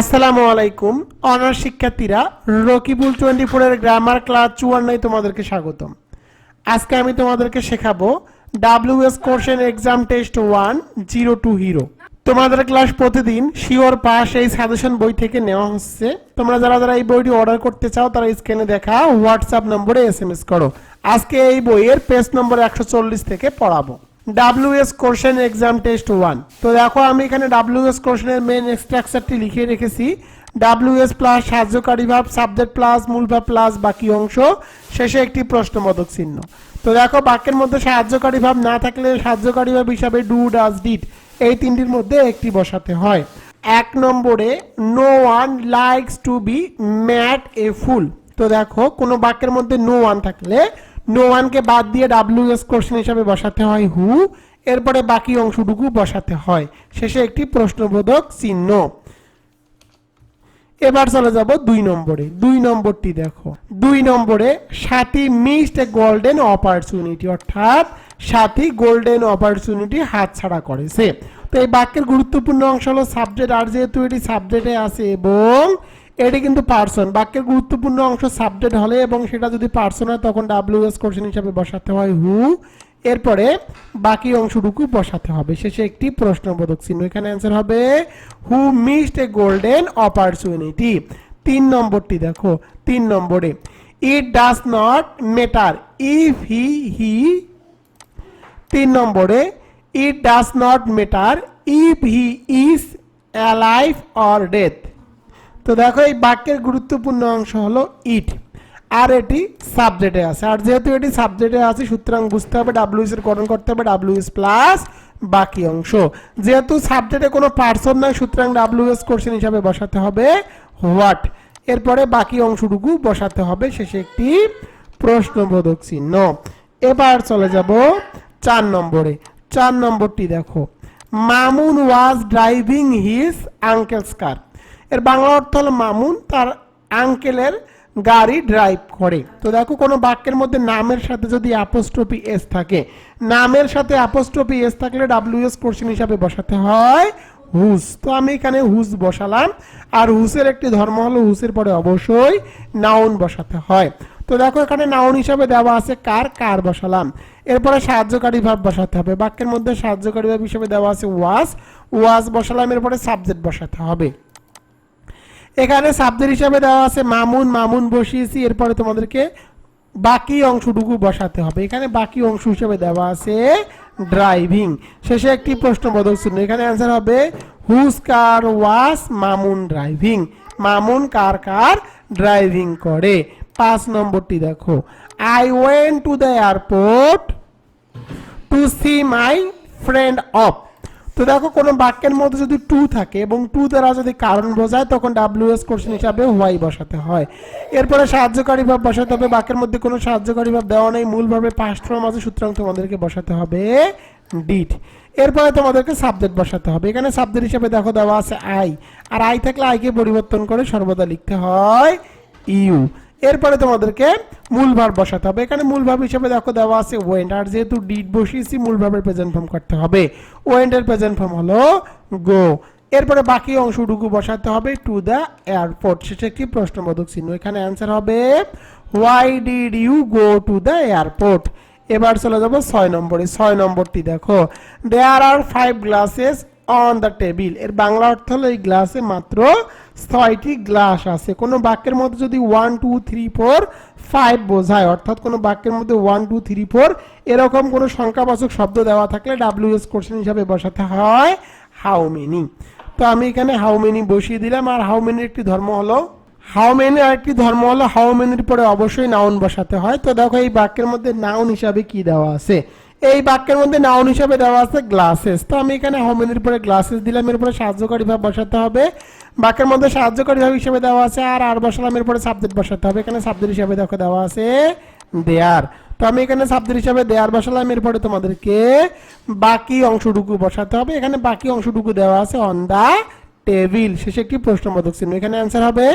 আসসালামু আলাইকুম, অনার্স শিক্ষার্থীরা, রকিবুল টোয়েন্টি ফোরের গ্রামার ক্লাস চুয়ান্নয় তোমাদেরকে স্বাগতম। আজকে আমি তোমাদেরকে শেখাবো WH question exam test one zero to hero. তোমাদের ক্লাস প্রতিদিন শিওর পাস এই সাজেশন বই থেকে নেওয়া হচ্ছে। তোমরা যারা যারা এই বইটি অর্ডার করতে চাও, তারা স্ক্রিনে দেখা হোয়াটসঅ্যাপ নম্বরে এস এম এস করো। আজকে এই বইয়ের পেজ নম্বর একশো চল্লিশ থেকে পড়াবো। WH question exam test one তো দেখো, আমি এখানে ডাব্লিউএস কোশ্চেনের মেন স্ট্রাকচারটি লিখে রেখেছি। ডাব্লিউএস প্লাস সাহায্যকারী ভাব সাবজেক্ট প্লাস মূল ভাব প্লাস বাকি অংশ। শেষে একটি প্রশ্নবোধক চিহ্ন। তো দেখো, বাক্যের মধ্যে সাহায্যকারী ভাব না থাকলে সাহায্যকারী ভাব হিসাবে ডু ডাজ ডিড এই তিনটির মধ্যে একটি বসাতে হয়। এক নম্বরে no one likes to be made a fool তো দেখো, কোনো বাক্যের মধ্যে নো ওয়ান থাকলে নো ওয়ানকে বাদ দিয়ে ডাব্লিউ এস কোশ্চেন হিসাবে বসাতে হয় হু এরপরে বাকি অংশটুকু বসাতে হয়। শেষে একটি প্রশ্নবোধক চিহ্ন। এবার চলে যাব দুই নম্বরে। দুই নম্বরটি দেখো। দুই নম্বরে, সাথী মিসড এ গোল্ডেন অপরচুনিটি অর্থাৎ সাথী গোল্ডেন অপরচুনিটি হাতছাড়া করেছে। তো এই বাক্যের গুরুত্বপূর্ণ অংশ হলো সাবজেক্ট আর যেহেতু এটি সাবজেক্টে আছে এবং এটি কিন্তু পার্সন। বাক্যের গুরুত্বপূর্ণ অংশ সাবজেক্ট হলে এবং সেটা যদি পার্সন হয়, তখন ডাব্লিউ এস কোশ্চেন হিসাবে বসাতে হয় হু এরপরে বাকি অংশটুকু বসাতে হবে। শেষে একটি প্রশ্নবোধক চিহ্ন। এখানে অ্যান্সার হবে who missed a golden opportunity তিন নম্বরটি দেখো। তিন নম্বরে it does not matter if he he তিন নম্বরে it does not matter if he is alive or death তো দেখো এই বাক্যের গুরুত্বপূর্ণ অংশ হলো ইট আর এটি সাবজেক্টে আছে। আর যেহেতু এটি সাবজেক্টে আছে, সুতরাং বুঝতে হবে ডাব্লিউএস এর গঠন করতে হবে ডাব্লিউএস প্লাস বাকি অংশ। যেহেতু সাবজেক্টে কোনো পার্সন নাই সুতরাং ডাব্লিউএস কোশ্চেন হিসাবে বসাতে হবে হোয়াট এরপরে বাকি অংশটুকু বসাতে হবে, শেষে একটি প্রশ্নবোধক চিহ্ন। এবার চলে যাব চার নম্বরে। চার নম্বরটি দেখো। Mamun was driving his uncle's car এর বাংলা অর্থ হলো মামুন, তার আঙ্কেলের গাড়ি ড্রাইভ করে। তো দেখো, কোনো বাক্যের মধ্যে নামের সাথে যদি অ্যাপোস্ট্রফি এস থাকে, নামের সাথে অ্যাপোস্ট্রফি এস থাকলে ডাব্লিউএস কোশ্চেন হিসাবে বসাতে হয় হুস। তো আমি এখানে হুস বসালাম, আর হুসের একটি ধর্ম হলো হুসের পরে অবশ্যই নাউন বসাতে হয়। তো দেখো, এখানে নাউন হিসাবে দেওয়া আছে কার কার বসালাম। এরপরে সাহায্যকারী ভাব বসাতে হবে। বাক্যের মধ্যে সাহায্যকারী ভাব হিসেবে দেওয়া আছে ওয়াজ ওয়াজ বসালাম, এরপরে সাবজেক্ট বসাতে হবে। এখানে সাবজেক্ট হিসাবে দেওয়া আছে মামুন মামুন বসিয়েছি, এরপরে তোমাদেরকে বাকি অংশটুকু বসাতে হবে। এখানে বাকি অংশ হিসেবে দেওয়া আছে ড্রাইভিং। শেষে একটি প্রশ্নবোধক চিহ্ন। এখানে অ্যান্সার হবে whose car was Mamun driving Mamun car car driving করে? পাঁচ নম্বরটি দেখো। I went to the airport to see my friend off তো দেখো, কোনো বাক্যের মধ্যে যদি টু থাকে এবং টু দ্বারা যদি কারণ বোঝায়, তখন ডাব্লিউএস কোশ্চেন হিসাবে হোয়াই বসাতে হয়। এরপরে সাহায্যকারী ভাব বসাতে হবে। বাক্যের মধ্যে কোনো সাহায্যকারী ভাব দেওয়া নেই। মূলভাবে পাস্ট ফর্ম আছে, সুতরাং তোমাদেরকে বসাতে হবে ডিট এরপরে তোমাদেরকে সাবজেক্ট বসাতে হবে। এখানে সাবজেক্ট হিসাবে দেখো দেওয়া আছে আই আর আই থাকলে আইকে পরিবর্তন করে সর্বদা লিখতে হয় ইউ এরপরে তোমাদেরকে মূল ভাব বসাতে হবে। এখানে মূল ভাব হিসেবে দেখো দেওয়া আছে ওয়েন্ট, আর যেহেতু ডিড বসিয়েছি মূল ভাবের প্রেজেন্ট ফর্ম করতে হবে। ওয়েন্টের প্রেজেন্ট ফর্ম হলো গো। এরপরে বাকি অংশটুকু বসাতে হবে টু দ্য এয়ারপোর্ট সেটা একটি প্রশ্নবোধক চিহ্ন। এখানে অ্যান্সার হবে why did you go to the airport এবার চলে যাব ছয় নম্বরে। ছয় নম্বরটি দেখো there are five glasses on the টেবিলের বাংলা অর্থ হলো এই গ্লাসে মাত্র ছয়টি গ্লাস আছে। কোনো বাক্যের মধ্যে যদি one two three four five বোঝায়, অর্থাৎ কোনো বাক্যের মধ্যে ওয়ান টু থ্রি ফোর এরকম কোনো সংখ্যাবাচক শব্দ দেওয়া থাকলে ডাব্লিউএস কোশ্চেন হিসাবে বসাতে হয় হাউ মেনি তো আমি এখানে হাউ মেনি বসিয়ে দিলাম, আর হাউ মেনির একটি ধর্ম হলো হাউ মেনি আরেকটি ধর্ম হলো হাউ মেনির পরে অবশ্যই নাউন বসাতে হয়। তো দেখো এই বাক্যের মধ্যে নাউন হিসাবে কি দেওয়া আছে? এই বাক্যের মধ্যে নাউন হিসাবে দেওয়া আছে গ্লাসেস তো আমি এখানে হাউ মেনির পরে গ্লাসেস দিলাম, এর পরে সাহায্যকারী ভাব বসাতে হবে। বাক্যের মধ্যে সাহায্যকারী ভাব হিসেবে দেওয়া আছে, আর আর বসালামের পরে সাবজেক্ট বসাতে হবে। এখানে সাবজেক্ট হিসেবে দেখো দেওয়া আছে দেয়ার তো আমি এখানে সাবজেক্ট হিসাবে দেয়ার বসালাম এরপরে তোমাদেরকে বাকি অংশটুকু বসাতে হবে। এখানে বাকি অংশটুকু দেওয়া আছে অন দা টেবিল শেষে একটি প্রশ্নবোধক চিহ্ন। এখানে অ্যান্সার হবে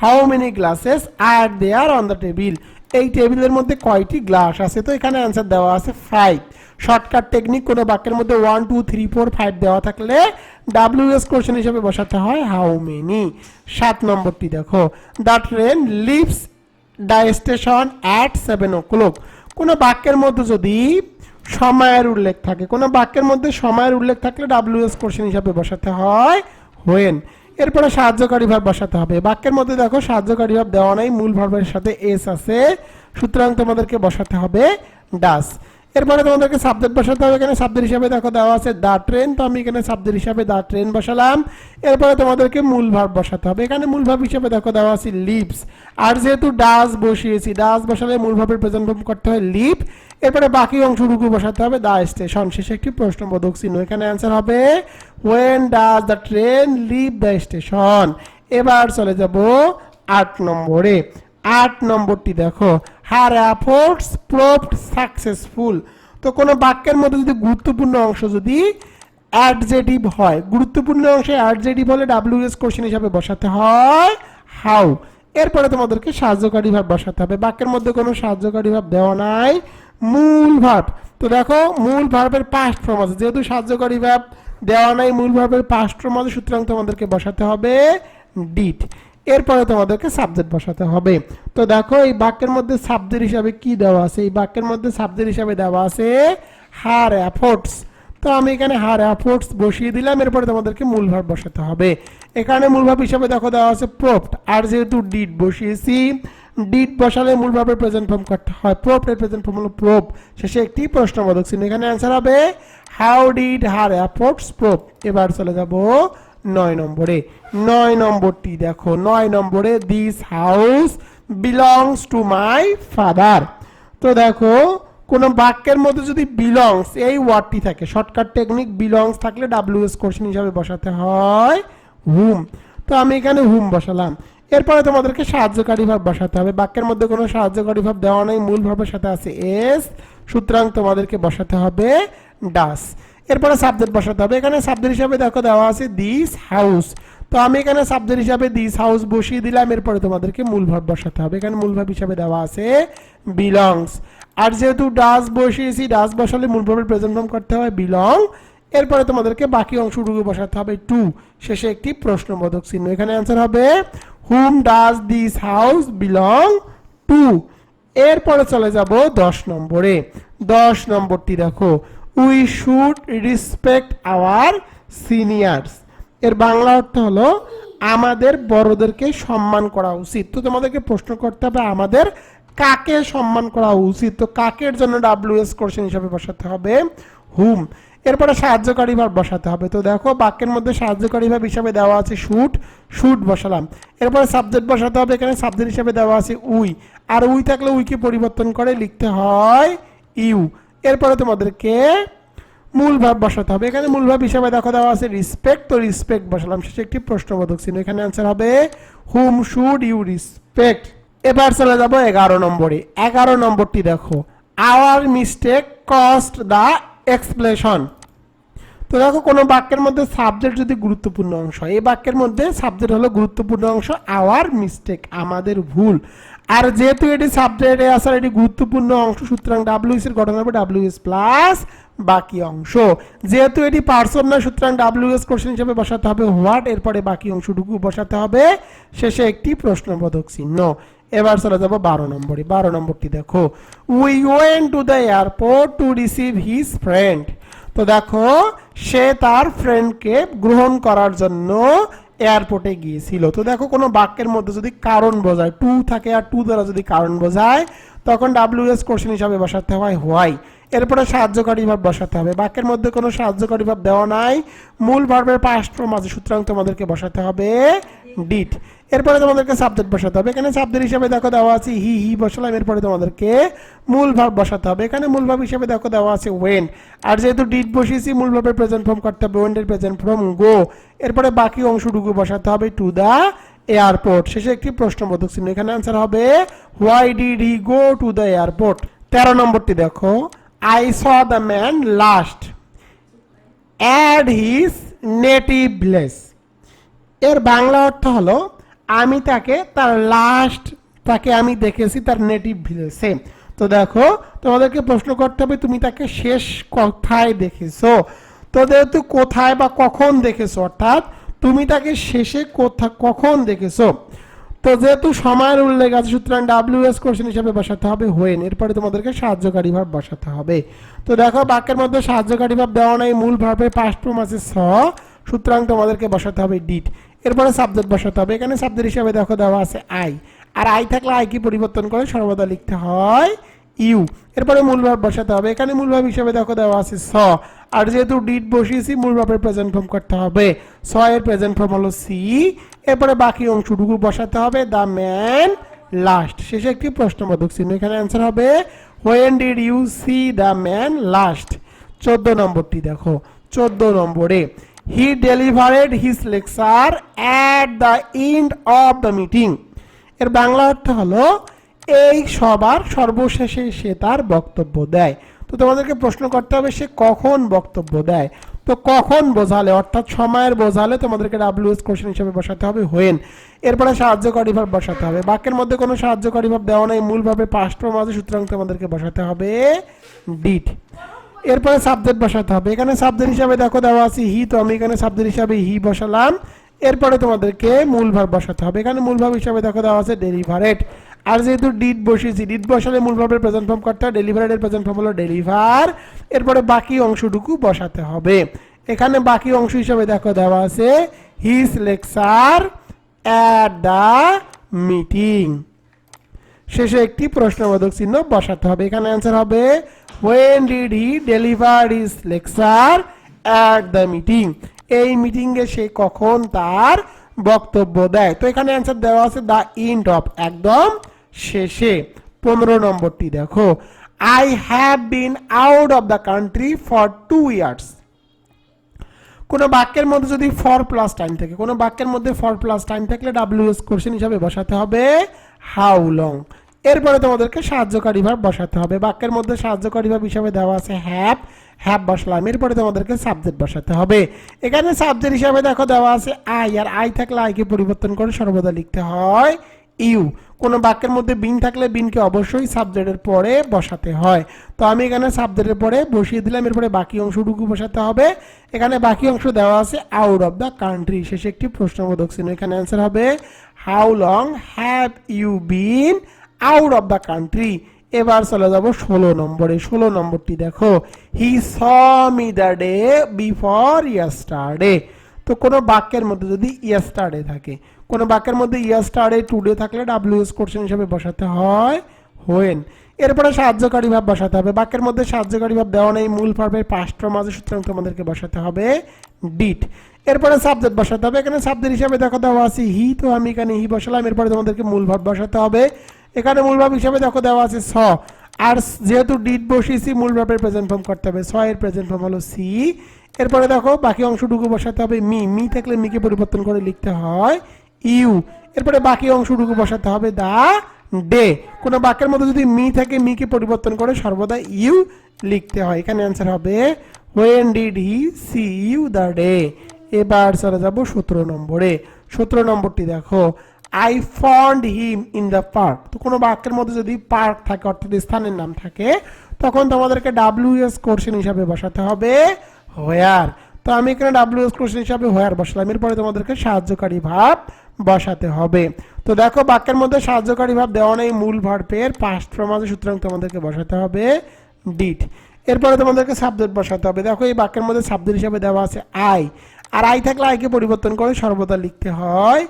how many glasses are there on the table এই টেবিলের মধ্যে কয়টি গ্লাস আছে? তো এখানে অ্যান্সার দেওয়া আছে ফাইভ শর্টকাট টেকনিক কোনো বাক্যের মধ্যে one two three four five দেওয়া থাকলে ডাব্লিউএস কোশ্চেন হিসেবে বসাতে হয় হাউ মেনি সাত নম্বরটি দেখো। The train leaves the station at seven o'clock কোনো বাক্যের মধ্যে যদি সময়ের উল্লেখ থাকে, কোনো বাক্যের মধ্যে সময়ের উল্লেখ থাকলে ডাব্লিউএস কোশ্চেন হিসাবে বসাতে হয় হোয়েন এরপরে সাহায্যকারী ভাব বসাতে হবে। বাক্যের মধ্যে দেখো, সাহায্যকারী ভাব দেওয়া নাই, মূল ভাবের সাথে এস আছে। সুতরাং তোমাদেরকে বসাতে হবে ডাস এরপরে তোমাদেরকে সাবজেক্ট বসাতে হবে, এখানে সাবজেক্ট হিসাবে দেখো দেওয়া আছে দা ট্রেন তো আমি এখানে সাবজেক্ট হিসাবে দা ট্রেন বসালাম। এরপরে তোমাদেরকে মূল ভাব বসাতে হবে। এখানে মূল ভাব হিসাবে দেখো দেওয়া আছে লিভস আর যেহেতু ডাস বসিয়েছি ডাস বসালে মূল ভাবের প্রেজেন্ট ফর্ম করতে হয় লিভ এরপরে বাকি অংশটুকু বসাতে হবে দা স্টেশন শেষে একটি প্রশ্নবোধক চিহ্ন। এখানে অ্যান্সার হবে when does the train leave the station এবার চলে যাব আট নম্বরে। আট নম্বরটি দেখো হার অ্যাফোর্টস প্রোভড সাকসেসফুল তো কোনো বাক্যের মধ্যে যদি গুরুত্বপূর্ণ অংশ যদি অ্যাডজেটিভ হয়, গুরুত্বপূর্ণ অংশে অ্যাডজেটিভ হলে ডাব্লিউএস কোশ্চেন হিসাবে বসাতে হয় হাউ এরপরে তোমাদেরকে সাহায্যকারী ভাব বসাতে হবে। বাক্যের মধ্যে কোনো সাহায্যকারী ভাব দেওয়া নাই, মূল ভাব। তো দেখো, মূল ভাবের পাস্ট ফর্ম আছে। যেহেতু সাহায্যকারী ভাব দেওয়া নাই, মূল ভাবের পাস্ট ফর্ম আছে, সুতরাং তোমাদেরকে বসাতে হবে ডিট এরপরে তোমাদেরকে সাবজেক্ট বসাতে হবে। তো দেখো, এই বাক্যের মধ্যে সাবজেক্ট হিসাবে কি দেওয়া আছে? এই বাক্যের মধ্যে সাবজেক্ট হিসাবে দেওয়া আছে হার অ্যাফোর্টস তো আমি এখানে হার অ্যাফোর্টস বসিয়ে দিলাম, এরপরে তোমাদেরকে মূল ভাব বসাতে হবে। এখানে মূল ভাব হিসাবে দেখো দেওয়া আছে প্রোপ্ট আর যেহেতু ডিট বসিয়েছি ডিট বসালে মূল ভাবের প্রেজেন্ট ফর্ম করতে হয়। প্রোপ এর প্রেজেন্ট ফর্ম হলো প্রোপ শেষে একটি প্রশ্নবোধক চিহ্ন। এখানে অ্যান্সার হবে how did her efforts prop এবার চলে যাব নয় নম্বরে, নয় নম্বরটি দেখো, নয় নম্বরে this house belongs to my father তো দেখো, কোনো বাক্যের মধ্যে যদি বিলংস এই ওয়ার্ডটি থাকে শর্টকাট টেকনিক বিলংস থাকলে ডাব্লিউএস কোশ্চেন হিসাবে বসাতে হয় হুম তো আমি এখানে হুম বসালাম। এরপরে তোমাদেরকে সাহায্যকারী ভাব বসাতে হবে। বাক্যের মধ্যে কোনো সাহায্যকারী ভাব দেওয়া নেই, মূল ভাবের সাথে আছে এস সুতরাং তোমাদেরকে বসাতে হবে ডাস এরপরে সাবজেক্ট বসাতে হবে। এখানে সাবজেক্ট হিসাবে দেখো দেওয়া আছে দিস হাউস তো আমি এখানে সাবজেক্ট হিসাবে দিস হাউস বসিয়ে দিলাম, এরপরে তোমাদেরকে মূল ভাব বসাতে হবে। এখানে মূল ভাব হিসাবে দেওয়া আছে বিলংস আর যেহেতু ডাস বসিয়েছি ডাস বসালে মূল ভাবের প্রেজেন্ট ফর্ম করতে হয় বিলং এরপরে তোমাদেরকে বাকি অংশটুকু বসাতে হবে টু শেষে একটি প্রশ্নবোধক চিহ্ন। এখানে অ্যান্সার হবে whom does this house belong to এরপরে চলে যাব দশ নম্বরে। দশ নম্বরটি দেখো we should respect our seniors এর বাংলা অর্থ হলো, আমাদের বড়দেরকে সম্মান করা উচিত। তো তোমাদেরকে প্রশ্ন করতে হবে, আমাদের কাকে সম্মান করা উচিত? তো কাকের জন্য ডাব্লিউএস কোশ্চেন হিসাবে বসাতে হবে? হুম। এরপরে সাহায্যকারী ভাব বসাতে হবে। তো দেখো, বাক্যের মধ্যে সাহায্যকারী ভাব হিসাবে দেওয়া আছে শুট শুট বসালাম। এরপরে সাবজেক্ট বসাতে হবে, এখানে সাবজেক্ট হিসাবে দেওয়া আছে উই আর উই থাকলে উইকে পরিবর্তন করে? লিখতে হয় ইউ এরপরে তোমাদেরকে মূল ভাব বসাতে হবে। এখানে মূল ভাব হিসাবে দেখো দেওয়া আছে রিসপেক্ট তো রিসপেক্ট বসালাম। শেষে একটি প্রশ্নবোধক চিহ্ন। এখানে অ্যান্সার হবে হুম শুড ইউ রিসপেক্ট এবার চলে যাব এগারো নম্বরে। এগারো নম্বরটি দেখো our mistake cost the explanation তো দেখো, কোনো বাক্যের মধ্যে সাবজেক্ট যদি গুরুত্বপূর্ণ অংশ এই বাক্যের মধ্যে সাবজেক্ট হলো গুরুত্বপূর্ণ অংশ আওয়ার মিস্টেক আমাদের ভুল। আর যেহেতু এটি সাবজেক্টে আসার এটি গুরুত্বপূর্ণ অংশ, সুতরাং ডাব্লিউএস এর গঠন হবে ডাব্লিউএস প্লাস বাকি অংশ। যেহেতু এটি পার্সন না সুতরাং ডাব্লিউএস কোশ্চেন হিসেবে বসাতে হবে হোয়াট এরপরে বাকি অংশটুকু বসাতে হবে। শেষে একটি প্রশ্নবোধক চিহ্ন। এবার চলে যাব বারো নম্বরে। বারো নম্বরটি দেখো। We went to the airport to receive his friend তো দেখো, সে তার ফ্রেন্ডকে গ্রহণ করার জন্য এয়ারপোর্টে গিয়েছিল। তো দেখো, কোনো বাক্যের মধ্যে যদি কারণ বোঝায়, টু থাকে আর টু দ্বারা যদি কারণ বোঝায়, তখন ডাব্লিউএস কোশ্চেন হিসাবে বসাতে হয় হোয়াই। এরপরে সাহায্যকারী ভাব বসাতে হবে। বাক্যের মধ্যে কোনো সাহায্যকারী ভাব দেওয়া নাই। মূল ভার্বের পাস্ট মাঝে সুতরাং তোমাদেরকে বসাতে হবে ডিট এরপরে তোমাদেরকে সাবজেক্ট বসাতে হবে। এখানে সাবজেক্ট হিসাবে দেখো দেওয়া আছে হি হি বসালাম। এরপরে তোমাদেরকে মূল ভাব বসাতে হবে। এখানে মূল ভাব হিসাবে দেখো দেওয়া আছে ওয়েন আর যেহেতু ডিট বসিয়েছি, মূল ভাবের প্রেজেন্ট ফর্ম করতে হবে ওয়েন্ডের প্রেজেন্ট ফর্ম গো এরপরে বাকি অংশটুকু বসাতে হবে টু দা এয়ারপোর্ট শেষে একটি প্রশ্নবোধক চিহ্ন। এখানে আনসার হবে why did he go to the airport তেরো নম্বরটি দেখো। I saw the man last at his native village এর বাংলা অর্থ হলো, আমি তাকে, তার লাস্ট তাকে আমি দেখেছি, তার নেটিভ ভিলেজে তো দেখো, তোমাদেরকে প্রশ্ন করতে হবে, তুমি তাকে শেষ কোথায় দেখেছ। তো যেহেতু কোথায় বা কখন দেখেছ, অর্থাৎ তুমি তাকে শেষে কোথা, কখন দেখেছ? তো যেহেতু সময়ের উল্লেখ আছে, সুতরাং ডাব্লিউ এস কোশ্চেন হিসাবে বসাতে হবে হোয়েন এরপরে তোমাদেরকে সাহায্যকারী ভাব বসাতে হবে। তো দেখো, বাক্যের মধ্যে সাহায্যকারী ভাব দেওয়া নাই, মূল ভার্বের পাস্ট ফর্ম আছে স, সুতরাং তোমাদেরকে বসাতে হবে ডিট এরপরে সাবজেক্ট বসাতে হবে। এখানে সাবজেক্ট হিসাবে দেখো দেওয়া আছে আই আর আই থাকলে আই কি পরিবর্তন করে? সর্বদা লিখতে হয় ইউ এরপরে মূল ভাব বসাতে হবে। এখানে মূল ভাব হিসাবে দেখো দেওয়া আছে স। আর যেহেতু ডিট বসিয়েছি, মূল ভাবের প্রেজেন্ট ফর্ম করতে হবে। স এর প্রেজেন্ট ফর্ম হলো সি এরপরে বাকি অংশটুকু বসাতে হবে দ্য ম্যান লাস্ট শেষে একটি প্রশ্নবোধক চিহ্ন। এখানে অ্যান্সার হবে when did you see the man last চোদ্দ নম্বরটি দেখো। চোদ্দ নম্বরে। He delivered his lecture at the end of the meeting এর বাংলা অর্থ হলো, এই সবার সর্বশেষে সে তার বক্তব্য দেয়। তো তোমাদেরকে প্রশ্ন করতে হবে, সে কখন বক্তব্য দেয়? তো কখন বোঝালে? অর্থাৎ সময়ের বোঝালে তোমাদেরকে ডাব্লিউএস কোশ্চেন হিসেবে বসাতে হবে হোয়েন এরপরে সাহায্যকারী ভাব বসাতে হবে। বাক্যের মধ্যে কোনো সাহায্যকারী ভাব দেওয়া নাই, মূলভাবে পাস্ট আছে, সুতরাং তোমাদেরকে বসাতে হবে ডিট এরপরে সাবজেক্ট বসাতে হবে। এখানে সাবজেক্ট হিসাবে দেখো দেওয়া আছে হি, তো আমি এখানে সাবজেক্ট হিসাবে হি বসালাম। এরপরে তোমাদেরকে মূল ভাব বসাতে হবে। এখানে মূল ভাব হিসাবে দেখো দেওয়া আছে ডেলিভারেট আর যেহেতু ডিট বসিয়েছি ডিট বসালে মূল ভাবের প্রেজেন্ট ফর্ম করতে হয় ডেলিভারেটের প্রেজেন্ট ফর্ম হলো ডেলিভার এরপরে বাকি অংশটুকু বসাতে হবে। এখানে বাকি অংশ হিসাবে দেখো দেওয়া আছে his lecture at the meeting শেষে একটি প্রশ্নবোধক চিহ্ন বসাতে হবে। এখানে অ্যান্সার হবে when did he deliver his lecture at the meeting এই মিটিংয়ে সে কখন তার বক্তব্য দেয়? তো এখানে অ্যান্সার দেওয়া আছে দ্য ইন্ড অফ একদম শেষে। পনেরো নম্বরটি দেখো। I have been out of the country for two years কোনো বাক্যের মধ্যে যদি ফর প্লাস টাইম থাকে, কোনো বাক্যের মধ্যে ফর প্লাস টাইম থাকলে ডাব্লিউএস কোশ্চেন হিসাবে বসাতে হবে হাউ লং এরপরে তোমাদেরকে সাহায্যকারী ভাব বসাতে হবে। বাক্যের মধ্যে সাহায্যকারী ভাব হিসাবে দেওয়া আছে হ্যাপ হ্যাপ বসলাম। এরপরে তোমাদেরকে সাবজেক্ট বসাতে হবে। এখানে সাবজেক্ট হিসাবে দেখো দেওয়া আছে আই আর আই থাকলে আইকে পরিবর্তন করে সর্বদা লিখতে হয় ইউ কোনো বাক্যের মধ্যে বিন থাকলে বিনকে অবশ্যই সাবজেক্টের পরে বসাতে হয়। তো আমি এখানে সাবজেক্টের পরে বসিয়ে দিলাম। এরপরে বাকি অংশটুকু বসাতে হবে। এখানে বাকি অংশ দেওয়া আছে আউট অফ দ্য কান্ট্রি শেষে একটি প্রশ্নবোধক চিহ্ন এখানে অ্যান্সার হবে। How long have you been out of the country এবার চলে যাব ষোলো নম্বরে। ষোলো নম্বরটি দেখো he saw me the day before yesterday তো কোনো বাক্যের মধ্যে যদি ইয়াস্টারডে থাকে, কোনো বাক্যের মধ্যে ইয়াস্টারডে টুডে থাকলে ডাব্লিউএস কোশ্চেন হিসেবে বসাতে হয় হোয়েন এরপরে সাহায্যকারী ভাব বসাতে হবে। বাক্যের মধ্যে সাহায্যকারী ভাব দেওয়া নেই, মূল ভাবের পাঁচটা মাঝে সুতরাং তোমাদেরকে বসাতে হবে ডিট এরপরে সাবজেক্ট বসাতে হবে। এখানে সাবজেক্ট হিসাবে দেখো দেওয়া আছে হি তো আমি এখানে হি বসালাম। এরপরে তোমাদেরকে মূল ভাব বসাতে হবে এখানে মূল ভাব হিসাবে দেখো দেওয়া আছে স। আর যেহেতু ডিট বসিয়েছি মূল ভাবের প্রেজেন্ট ফর্ম করতে হবে। স এর প্রেজেন্ট ফর্ম হলো সি। এরপরে দেখো বাকি অংশটুকু বসাতে হবে মি। মি থাকলে মিকে পরিবর্তন করে লিখতে হয় ইউ। এরপরে বাকি অংশটুকু বসাতে হবে দা ডে। কোনো বাক্যের মধ্যে যদি মি থাকে মিকে পরিবর্তন করে সর্বদা ইউ লিখতে হয়। এখানে অ্যান্সার হবে when did he see you the day এবার চলে যাব সতেরো নম্বরে। সতেরো নম্বরটি দেখো। I found him in the park তো কোনো বাক্যের মধ্যে যদি পার্ক থাকে, অর্থাৎ স্থানের নাম থাকে, তখন তোমাদেরকে ডাব্লিউ এস কোশ্চেন হিসাবে বসাতে হবে হোয়ার তো আমি এখানে ডাব্লিউএস কোশ্চেন হিসাবে হোয়ার বসালাম। এরপরে তোমাদেরকে সাহায্যকারী ভাব বসাতে হবে। তো দেখো, বাক্যের মধ্যে সাহায্যকারী ভাব দেওয়া নেই, মূল ভার্বের পাস্ট ফর্ম আছে সুতরাং তোমাদেরকে বসাতে হবে ডিট এরপরে তোমাদেরকে সাবজেক্ট বসাতে হবে। দেখো, এই বাক্যের মধ্যে সাবজেক্ট হিসাবে দেওয়া আছে আই আর আই থাকলে আইকে পরিবর্তন করে সর্বদা লিখতে হয়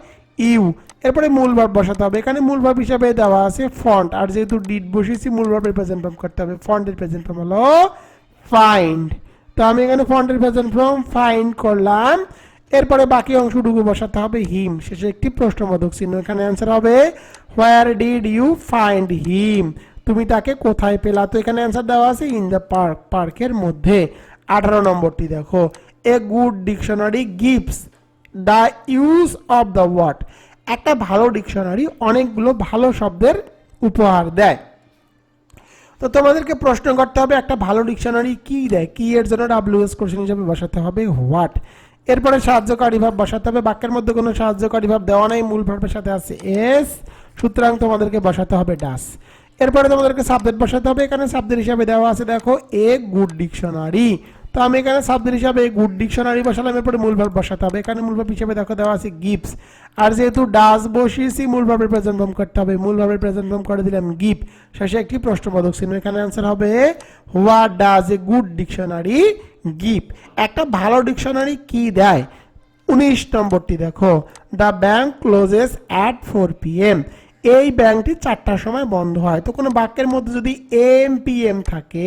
ইউ। এরপরে মূল ভাব বসাতে হবে। এখানে মূল ভাব হিসাবে দেওয়া আছে ফন্ট আর যেহেতু ডিট বসিয়েছি, মূল ভাবের প্রেজেন্ট ফর্ম করতে হবে। ফন্টের প্রেজেন্ট ফর্ম হলো ফাইন্ড তো আমি এখানে ফন্টের প্রেজেন্ট ফর্ম ফাইন্ড করলাম। এরপরে বাকি অংশটুকু বসাতে হবে হিম শেষে একটি প্রশ্নবোধক চিহ্ন। এখানে অ্যান্সার হবে where did you find him তুমি তাকে কোথায় পেলা? তো এখানে অ্যান্সার দেওয়া আছে ইন দ্য পার্ক পার্কের মধ্যে। আঠারো নম্বরটি দেখো। A good dictionary gives the use of the word একটা ভালো ডিকশনারি অনেকগুলো ভালো শব্দের উপহার দেয়। তো তোমাদেরকে প্রশ্ন করতে হবে, একটা ভালো ডিকশনারি কি দেয়? কি এর জন্য ডাব্লিউএস কোশ্চেন হিসাবে বসাতে হবে? হোয়াট এরপরে সাহায্যকারী ভাব বসাতে হবে। বাক্যের মধ্যে কোনো সাহায্যকারী ভাব দেওয়া নাই, মূল ভাবের সাথে আছে এস সুতরাং তোমাদেরকে বসাতে হবে ডাস এরপরে তোমাদেরকে সাবজেক্ট বসাতে হবে। এখানে সাবজেক্ট হিসাবে দেওয়া আছে, দেখো এ গুড ডিকশনারি তো আমি এখানে সাবজেক্ট হিসাবে গুড ডিকশনারি বসালাম, এরপরে মূল ভাব বসাতে হবে। এখানে মূল হিসাবে দেখো দেওয়া আছে গিফটস আর যেহেতু ডাস বসিয়েছি, মূল ভাবের প্রেজেন্ট ফর্ম করতে হবে। মূল ভাবের প্রেজেন্ট ফর্ম করে দিলাম গিফট শেষে একটি প্রশ্নবোধক চিহ্ন। এখানে অ্যান্সার হবে what does a good dictionary gift একটা ভালো ডিকশনারি কি দেয়? উনিশ নম্বরটি দেখো। The bank closes at four P M এই ব্যাংকটি চারটার সময় বন্ধ হয়। তো কোনো বাক্যের মধ্যে যদি এম পি এম থাকে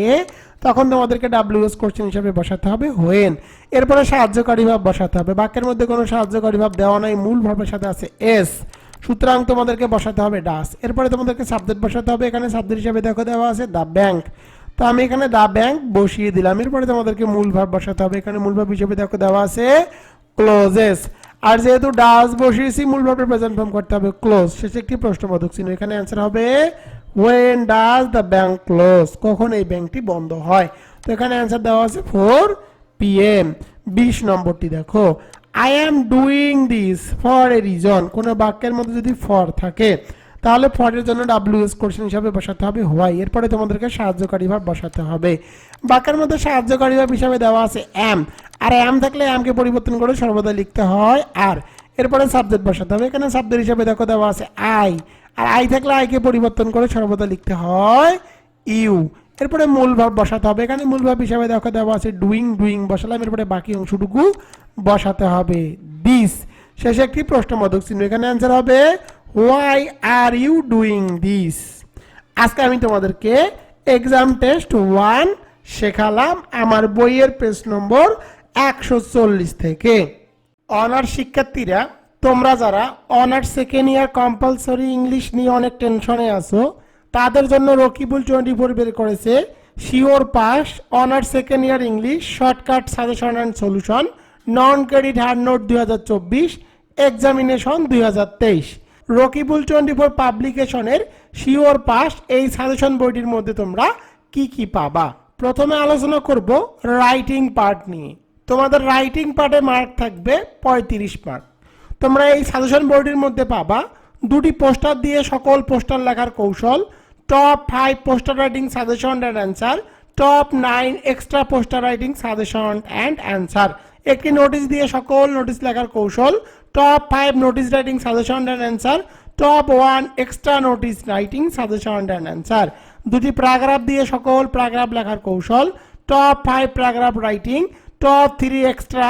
তখন তোমাদেরকে ডাব্লিউএস কোশ্চেন হিসাবে বসাতে হবে হোয়েন এরপরে সাহায্যকারী ভাব বসাতে হবে। বাক্যের মধ্যে কোনো সাহায্যকারী ভাব দেওয়া নাই, মূল ভাবের সাথে আছে এস সুতরাং তোমাদেরকে বসাতে হবে ডাস এরপরে তোমাদেরকে সাবজেক্ট বসাতে হবে, এখানে সাবজেক্ট হিসাবে দেখো দেওয়া আছে দ্য ব্যাংক তো আমি এখানে দ্য ব্যাংক বসিয়ে দিলাম। এরপরে তোমাদেরকে মূল ভাব বসাতে হবে, এখানে মূল ভাব হিসেবে দেখো দেওয়া আছে ক্লোজেস আর যেহেতু ডাস বসিয়েছি, মূল ভাবের প্রেজেন্ট ফর্ম করতে হবে ক্লোজ শেষে একটি প্রশ্নবোধক চিহ্ন। এখানে অ্যান্সার হবে when does the bank close কখন এই ব্যাংকটি বন্ধ হয়? তো এখানে অ্যান্সার দেওয়া আছে ফোর পিএম বিশ নম্বরটি দেখো। I am doing this for a reason কোনো বাক্যের মধ্যে যদি ফর থাকে, তাহলে ফরের জন্য ডাব্লিউএস কোশ্চেন হিসাবে বসাতে হবে। হোয়াই এরপরে তোমাদেরকে সাহায্যকারী ভাব বসাতে হবে। বাক্যের মধ্যে সাহায্যকারী ভাব হিসাবে দেওয়া আছে অ্যাম আর অ্যাম থাকলে অ্যামকে পরিবর্তন করে সর্বদা লিখতে হয় আর এরপরে সাবজেক্ট বসাতে হবে। এখানে সাবজেক্ট হিসাবে দেখো দেওয়া আছে আই আর আই থাকলে আইকে পরিবর্তন করে সর্বদা লিখতে হয় ইউ এরপরে মূল ভাব বসাতে হবে। এখানে মূল ভাব হিসাবে দেখো দেওয়া আছে ডুইং ডুইং বসালাম। এরপরে বাকি অংশটুকু বসাতে হবে। দিস শেষে একটি প্রশ্নবোধক চিহ্ন। এখানে অ্যান্সার হবে why are you doing this আজকে আমি তোমাদেরকে এক্সাম টেস্ট ওয়ান শেখালাম আমার বইয়ের পেজ নম্বর একশো চল্লিশ থেকে। অনার্স শিক্ষার্থীরা তোমরা যারা honours second year compulsory English নিয়ে অনেক টেনশনে আছো, তাদের জন্য রকিবুল টোয়েন্টি ফোর বের করেছে। Sure pass honours second year English shortcut suggestion and solution non credit hard note দুই হাজার চব্বিশ এক্সামিনেশন দুই হাজার তেইশ। রকিবুল টোয়েন্টি ফোর পাবলিকেশনের শিওর পাস এই সাজেশন বইটির মধ্যে তোমরা কি কি পাবা? প্রথমে আলোচনা করব রাইটিং পার্ট নিয়ে। তোমাদের রাইটিং পার্টে মার্ক থাকবে পঁয়ত্রিশ মার্ক তোমরা এই সাজেশন বোর্ডের মধ্যে পাবা দুটি পোস্টার দিয়ে সকল পোস্টার লেখার কৌশল top five poster writing suggestion and answer top nine extra poster writing suggestion and answer একটি নোটিশ দিয়ে সকল নোটিশ লেখার কৌশল top five notice writing suggestion and answer top one extra notice writing suggestion and answer দুটি paragraph দিয়ে সকল paragraph লেখার কৌশল top five paragraph writing top three extra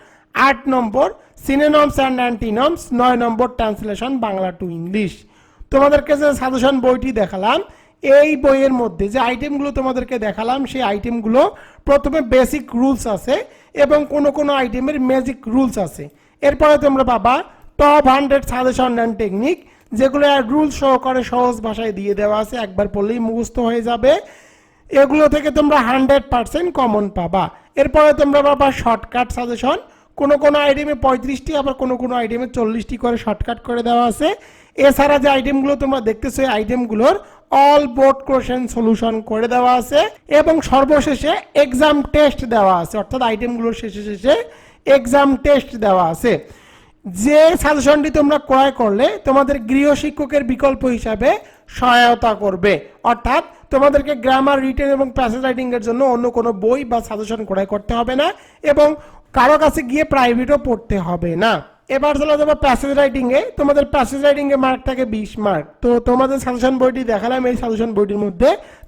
আট নম্বর সিনেনমস অ্যান্ড অ্যান্টিনমস নয় number translation Bangla to English তোমাদেরকে যে suggestion বইটি দেখালাম, এই বইয়ের মধ্যে যে আইটেমগুলো তোমাদেরকে দেখালাম, সেই আইটেমগুলো প্রথমে বেসিক রুলস আছে এবং কোনো কোনো আইটেমের ম্যাজিক রুলস আছে। এরপরে তোমরা পাবা top hundred suggestion and technique যেগুলো রুল সহকারে সহজ ভাষায় দিয়ে দেওয়া আছে, একবার পড়লেই মুখস্থ হয়ে যাবে। এগুলো থেকে তোমরা হান্ড্রেড পার্সেন্ট কমন পাবা। এরপরে তোমরা পাবা শর্টকাট সাজেশন কোনো কোনো আইটেমে পঁয়ত্রিশটি, আবার কোনো কোনো আইটেমে চল্লিশটি করে শর্টকাট করে দেওয়া আছে। এছাড়া যে আইটেমগুলো তোমরা দেখতেছো, এই আইটেমগুলোর অল বোর্ড কোশ্চেন সলিউশন করে দেওয়া আছে এবং সর্বশেষে এক্সাম টেস্ট দেওয়া আছে। অর্থাৎ আইটেমগুলোর শেষে শেষে এক্সাম টেস্ট দেওয়া আছে। যে সাজেশনটি তোমরা ক্রয় করলে, তোমাদের গৃহ শিক্ষকের বিকল্প হিসাবে সহায়তা করবে। অর্থাৎ তোমাদেরকে গ্রামার রিটেন এবং প্যাসেজ রাইটিং এর জন্য অন্য কোনো বই বা সাজেশন ক্রয় করতে হবে না এবং কারও কাছে গিয়ে প্রাইভেটও পড়তে হবে না। এবার চলে যাব প্যাসেজ রাইটিং এ। তোমাদের প্যাসেজ রাইটিং এ মার্ক থাকে বিশ মার্ক তো তোমাদের সাজেশন বইটি দেখালাম এই সাজেশন বইটির মধ্যে।